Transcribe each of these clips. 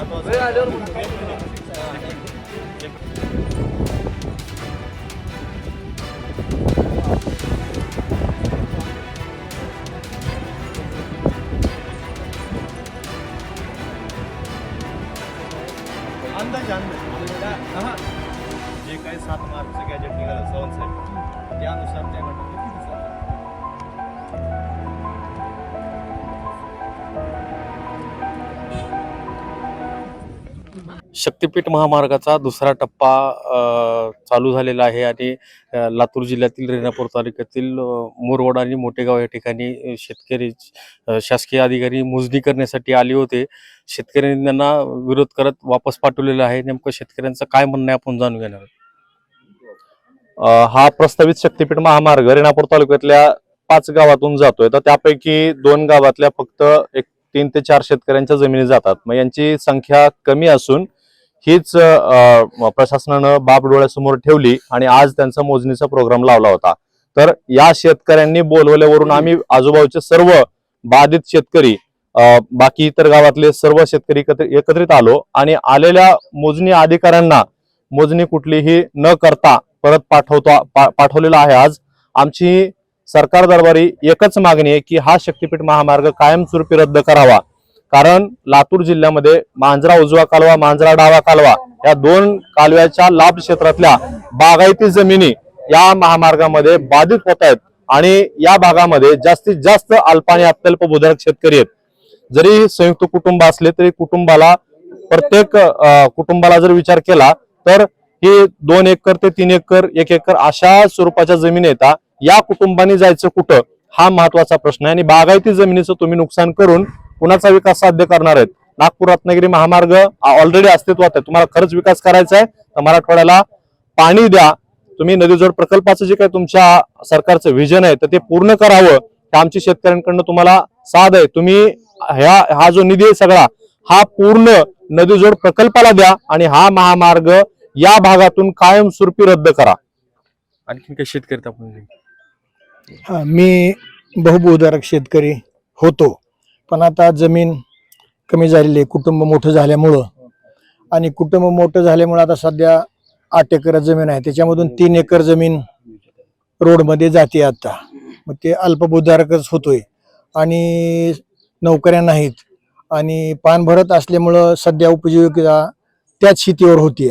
अंदाजे शक्तिपीठ महामार्गाचा दुसरा टप्पा चालू झालेला आहे आणि लातूर जिल्ह्यातील रेणापूर तालुक्यातील मुरवड आणि मोठेगाव या ठिकाणी शेतकरी शासकीय अधिकारी मोजणी करण्यासाठी आले होते. शेतकऱ्यांनी त्यांना विरोध करत वापस पाठवलेलं आहे. नेमकं शेतकऱ्यांचं काय म्हणणं आहे आपण जाणून घेणार हा प्रस्तावित शक्तीपीठ महामार्ग रेणापूर तालुक्यातल्या पाच गावातून जातोय. तर त्यापैकी दोन गावातल्या फक्त एक तीन ते चार शेतकऱ्यांच्या जमिनी जातात. मग यांची संख्या कमी असून हीच प्रशासनानं बाब डोळ्यासमोर ठेवली आणि आज त्यांचा मोजणीचा प्रोग्राम लावला होता. तर या शेतकऱ्यांनी बोलवल्यावरून आम्ही आजूबाजूचे सर्व बाधित शेतकरी बाकी इतर गावातले सर्व शेतकरी एकत्र- एकत्रित आलो आणि आलेल्या मोजणी अधिकाऱ्यांना मोजणी कुठलीही न करता परत पाठवता पा- पाठवलेला आहे आज. आमची सरकार दरबारी एकच मागणी आहे की हा शक्तीपीठ महामार्ग कायमस्वरूपी रद्द करावा. कारण लातूर जिल्ह्यामध्ये मांजरा उजवा कालवा मांजरा डावा कालवा या दोन कालव्याच्या लाभ क्षेत्रातल्या बागायती जमिनी या महामार्गामध्ये बाधित होत आहेत आणि या भागामध्ये जास्तीत जास्त अल्प आणि अत्यल्प भूधारक शेतकरी आहेत. जरी संयुक्त कुटुंब असले तरी कुटुंबाला प्रत्येक कुटुंबाला जर विचार केला तर हे दोन एकर ते तीन एकर एक एकर अशा स्वरूपाच्या जमिनी येतात या कुटुंबाने जायचं कुठं हा महत्त्वाचा प्रश्न आहे. आणि बागायती जमिनीचं तुम्ही नुकसान करून कुणाचा विकास साध्य करणार आहेत? नागपूर रत्नागिरी महामार्ग ऑलरेडी अस्तित्वात आहे. तुम्हाला खरंच विकास करायचा आहे. तर मराठवाड्याला पाणी द्या. तुम्ही नदीजोड प्रकल्पाचं जे काही तुमच्या सरकारचं व्हिजन आहे तर ते पूर्ण करावं. तर आमची शेतकऱ्यांकडनं तुम्हाला साथ आहे. तुम्ही ह्या हा जो निधी आहे सगळा हा पूर्ण नदीजोड प्रकल्पाला द्या आणि हा महामार्ग या भागातून कायमस्वरूपी रद्द करा. आणखीन काही शेतकरी हा, मी बहुबहुधारक शेतकरी होतो. पण आता जमीन कमी झालेली आहे कुटुंब मोठं झाल्यामुळं. आणि कुटुंब मोठं झाल्यामुळं आता सध्या आठ एकर जमीन आहे. त्याच्यामधून तीन एकर जमीन रोडमध्ये जाते आता. मग ते अल्पभूधारकच होतोय. आणि नोकऱ्या नाहीत. आणि पान भरत असल्यामुळं सध्या उपजीविका त्याच शेतीवर होती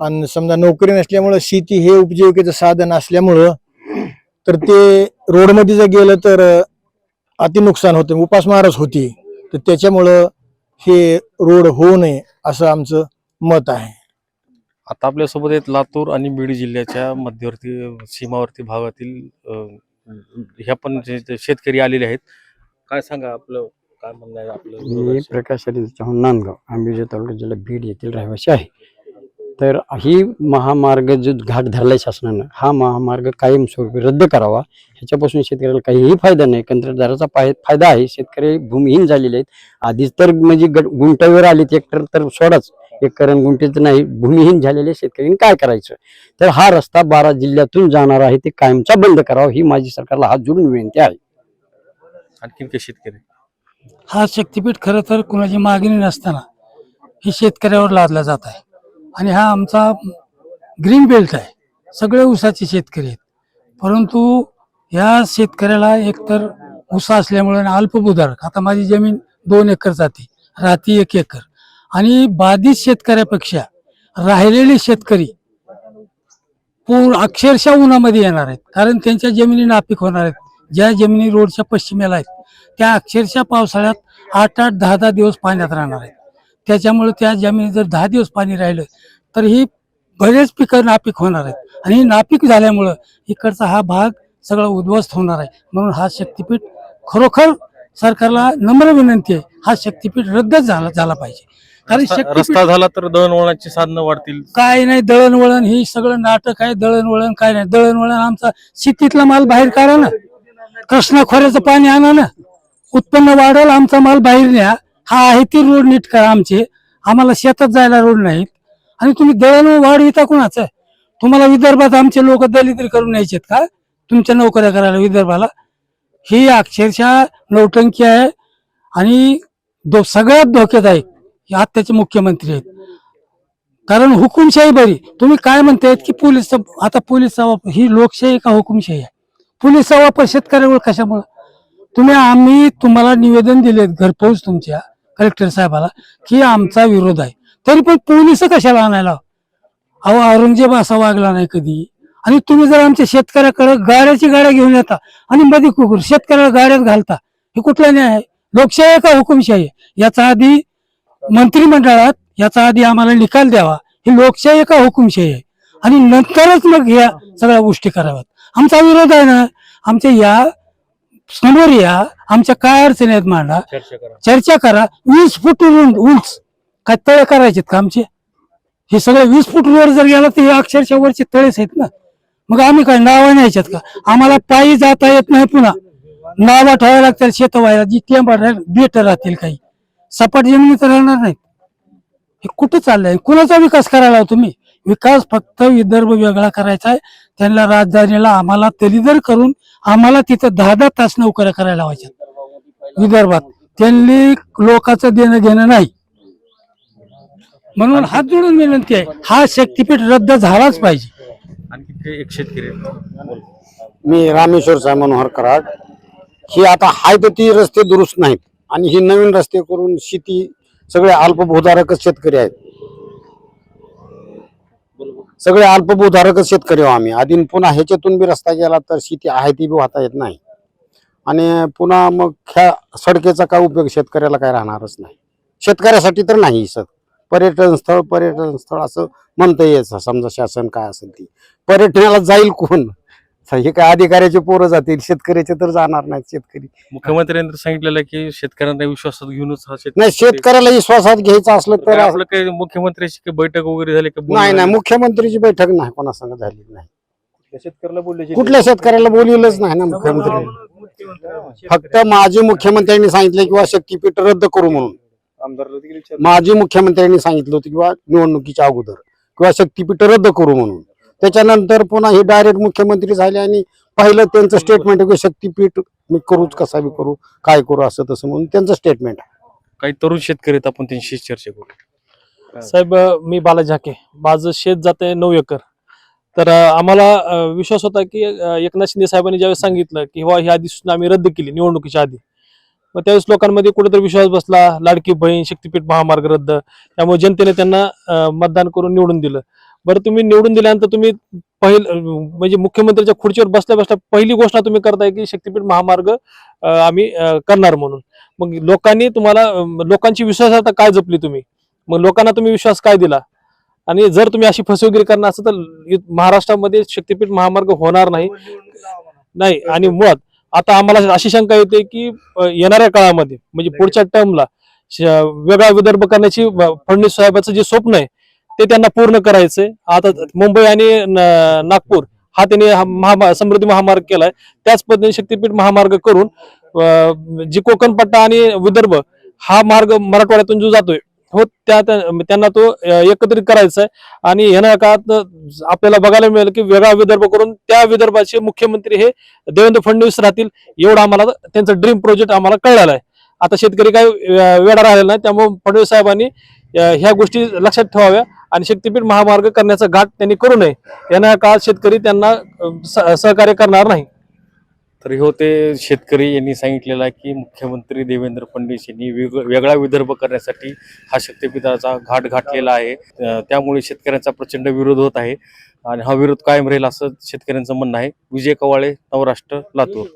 आणि समजा नोकरी नसल्यामुळं शेती हे उपजीविकेचं साधन असल्यामुळं तर ते रोडमध्ये जर गेलं तर अति नुकसान होते उपासमारच होती तर त्याच्यामुळं हे रोड होऊ नये असं आमचं मत आहे. आता आपल्यासोबत आहेत लातूर आणि बीड जिल्ह्याच्या मध्यवर्ती सीमावर्ती भागातील ह्या पण शेतकरी आलेले आहेत. काय सांगा आपलं काय म्हणणं आहे आपलं? मी? प्रकाश नांदगाव आंबेजोगाई तालुका जिल्हा बीड येथील रहिवासी आहे. तर ही महामार्ग जो घाट धरलाय शासनानं हा महामार्ग कायमस्वरूपी रद्द करावा. ह्याच्यापासून शेतकऱ्याला काहीही फायदा नाही. कंत्राटदाराचा पाय फायदा आहे. शेतकरी भूमिहीन झालेले आहेत. आधीच तर म्हणजे गट- गुंटावर आलेत एकतर तर सोडाच. एक करण गुंठेच नाही. भूमिहीन झालेले शेतकऱ्यांनी काय करायचं? तर हा रस्ता बारा जिल्ह्यातून जाणार आहे. ते कायमचा बंद करावा ही माझी सरकारला हात जोडून विनंती आहे. आणखीन काही शेतकरी? हा शक्तीपीठ खरं तर कुणाची मागणी नसताना हे शेतकऱ्यावर लादला जात आहे. आणि हा आमचा ग्रीन बेल्ट आहे. सगळे ऊसाचे शेतकरी आहेत. परंतु ह्या शेतकऱ्याला एकतर ऊस असल्यामुळे अल्पभूधारक आता माझी जमीन दोन एकर जाते राहती एक एकर. आणि बाधित शेतकऱ्यापेक्षा राहिलेले शेतकरी पूर अक्षरशः उन्हामध्ये येणार आहेत. कारण त्यांच्या जमिनी नापीक होणार आहेत. ज्या जमिनी रोडच्या पश्चिमेला आहेत त्या अक्षरशः पावसाळ्यात आठ आठ दहा दहा दिवस पाण्यात राहणार आहेत. त्याच्यामुळे त्या जमिनीत जर दहा दिवस पाणी राहिलं तर ही बरेच पिकं नापीक होणार आहेत. आणि ही नापीक झाल्यामुळं इकडचा हा भाग सगळा उद्ध्वस्त होणार आहे. म्हणून हा शक्तीपीठ खरोखर सरकारला नम्र विनंती आहे हा शक्तीपीठ रद्दच झाला झाला पाहिजे. कारण रस्ता झाला तर दळणवळणाची साधनं वाढतील. काय नाही दळणवळण ही सगळं नाटक आहे दळणवळण काय नाही. दळणवळण आमचा शेतीतला माल बाहेर काढा ना. कृष्णा खोऱ्याचं पाणी आणा ना. उत्पन्न वाढेल आमचा माल बाहेर न्या. हा आहे ती रोड नीट करा आमचे. आम्हाला शेतात जायला रोड नाहीत आणि तुम्ही दळण वाढविता कुणाचं तुम्हाला विदर्भात आमचे लोक दलितरी करून यायचेत का? तुमच्या नोकऱ्या करायला विदर्भाला. ही अक्षरशः नौटंकी आहे. आणि दो सगळ्यात धोक्यादायक हे आत्ताचे मुख्यमंत्री आहेत. कारण हुकुमशाही बरी. तुम्ही काय म्हणतायत की पोलीस आता पोलीसचा वापर ही लोकशाही का हुकुमशाही आहे? पोलीसचा वापर शेतकऱ्यावर कशामुळं? तुम्ही आम्ही तुम्हाला निवेदन दिलेत घरपोच तुमच्या. कलेक्टर साहेबाला की आमचा विरोध आहे. तरी पण पोलीस कशाला आणायला? अहो औरंगजेब असा वागला नाही कधी. आणि तुम्ही जर आमच्या शेतकऱ्याकडे गाड्याची गाड्या घेऊन येता आणि मध्ये कुकुर शेतकऱ्याला गाड्यात घालता हे कुठला न्याय आहे? लोकशाही का हुकुमशाही आहे? याचा आधी मंत्रिमंडळात याचा आधी आम्हाला निकाल द्यावा. ही लोकशाही का हुकुमशाही आहे? आणि नंतरच मग ह्या सगळ्या गोष्टी कराव्यात. आमचा विरोध आहे ना आमच्या या समोर या. आमच्या काय अडचणी आहेत मांडा? चर्चा करा. चर्चा करा. वीस फूट उंच उंच. काय तळे करायचेत का आमचे? हे सगळं वीस फूट वर जर गेला तर हे अक्षरशः वरचे तळेच आहेत ना. मग आम्ही काय नावा न्यायच्यात का? आम्हाला पायी जाता येत नाही पुन्हा. नावा ठेवायला लागतात शेत व्हायला जी टेंबा बेट राहतील काही. सपाट जमिनी तर राहणार नाहीत. हे कुठं चाललंय? कुणाचा विकास करायला तुम्ही? विकास फक्त विदर्भ वेगळा करायचा आहे. त्यांना राजधानीला आम्हाला दलिदर करून आम्हाला तिथं दहा दहा तास नोकऱ्या करायला लावायच्या. विदर्भात. त्यांनी लोकांचं देणं घेणं नाही. म्हणून हात जोडून विनंती आहे हा शक्तीपीठ रद्द झालाच पाहिजे. आणखी एक शेतकरी. मी रामेश्वर साहेब मनोहर कराड ही आता हाय तर ती रस्ते दुरुस्त नाहीत. आणि ही नवीन रस्ते करून शेती सगळे अल्पभूधारकच शेतकरी आहेत. सगळे अल्पभूधारकच शेतकरी आहो आम्ही. आधी पुन्हा ह्याच्यातून बी रस्ता गेला तर शेती आहे ती बी वाहता येत नाही. आणि पुन्हा मग ह्या सडकेचा काय उपयोग शेतकऱ्याला काय राहणारच नाही. शेतकऱ्यासाठी तर नाही सर. पर्यटन स्थळ पर्यटन स्थळ असं म्हणता येईल. समजा शासन काय असेल ती. पर्यटनाला जाईल कोण? हे काय अधिकाऱ्याचे पोरं जातील? शेतकऱ्याचे तर जाणार नाहीत शेतकरी. मुख्यमंत्र्यांनी तर सांगितलेलं आहे की शेतकऱ्यांना विश्वासात घेऊनच हा शेतकरी नाही शेतकऱ्याला विश्वासात घ्यायचं असलं तर आपलं काही मुख्यमंत्र्याची काही बैठक वगैरे झाली का नाही नाही मुख्यमंत्रीची बैठक नाही कोणासंग झाली नाही. शेतकऱ्याला बोलले? कुठल्या शेतकऱ्याला बोलवलंच नाही ना मुख्यमंत्री? फक्त माजी मुख्यमंत्र्यांनी सांगितलं किंवा शक्तीपीठ रद्द करू म्हणून. देखील माजी मुख्यमंत्र्यांनी सांगितलं होतं किंवा निवडणुकीच्या अगोदर किंवा शक्तीपीठ रद्द करू म्हणून. त्याच्यानंतर पुन्हा हे डायरेक्ट मुख्यमंत्री झाले आणि पहिलं त्यांचं स्टेटमेंट की शक्तीपीठ मी करूच कसा बी करू काय करू असं तसं म्हणून त्यांचं स्टेटमेंट काही तरुण शेतकरी आहेत आपण त्यांची चर्चा करू. साहेब मी बाला झाके माझं शेत जात आहे नऊ एकर. तर अ, आम्हाला अ, विश्वास होता की अ, एकनाथ शिंदे साहेबांनी ज्यावेळेस सांगितलं की वा ही आधी सूचना आम्ही रद्द केली निवडणुकीच्या आधी. मग त्यावेळेस लोकांमध्ये कुठेतरी विश्वास बसला लाडकी बहीण शक्तीपीठ महामार्ग रद्द. त्यामुळे जनतेने त्यांना अ, मतदान करून निवडून दिलं. बरं तुम्ही निवडून दिल्यानंतर तुम्ही पहिल म्हणजे मुख्यमंत्र्यांच्या खुर्चीवर बसल्या बसल्या पहिली घोषणा तुम्ही करताय की शक्तीपीठ महामार्ग आम्ही करणार म्हणून. मग लोकांनी तुम्हाला लोकांची विश्वासार्हता काय जपली तुम्ही? मग लोकांना तुम्ही विश्वास काय दिला? आणि जर तुम्ही अशी फसवेगिरी करणार असेल तर महाराष्ट्रामध्ये शक्तीपीठ महामार्ग होणार नाही. नाही आणि मुळात आता आम्हाला अशी शंका येते की येणाऱ्या काळामध्ये म्हणजे पुढच्या टर्मला वेगळा विदर्भ करण्याची फडणवीस साहेबाचं जे स्वप्न आहे ते त्यांना पूर्ण करायचंय आता मुंबई आणि न- नागपूर हा त्यांनी हा महा समृद्धी महामार्ग केलाय. त्याच पद्धतीने शक्तीपीठ महामार्ग करून जी कोकण पट्टा आणि विदर्भ हा मार्ग मराठवाड्यातून जो जातोय हो त्या त्यांना तो एकत्रित करायचा आहे. आणि येणाऱ्या काळात आपल्याला बघायला मिळेल की वेगळा विदर्भ करून त्या विदर्भाचे मुख्यमंत्री हे देवेंद्र फडणवीस राहतील एवढं आम्हाला त्यांचं ड्रीम प्रोजेक्ट आम्हाला कळलेला आहे. आता शेतकरी काय वेळा राहिलेला नाही त्यामुळे फडणवीस साहेबांनी ह्या गोष्टी लक्षात ठेवाव्या. आणि शक्तीपीठ महामार्ग करण्याचा घाट त्यांनी करू नये. येणाऱ्या काळात शेतकरी त्यांना स- सहकार्य करणार नाही? तर हे होते शेतकरी यांनी सांगितलेलं आहे की मुख्यमंत्री देवेंद्र फडणवीस यांनी वेग वेगळा विदर्भ करण्यासाठी हा शक्तीपीठाचा घाट घातलेला आहे. त्यामुळे शेतकऱ्यांचा प्रचंड विरोध होत आहे. आणि हा विरोध कायम राहील असं शेतकऱ्यांचं म्हणणं आहे. विजय कवाळे नवराष्ट्र लातूर.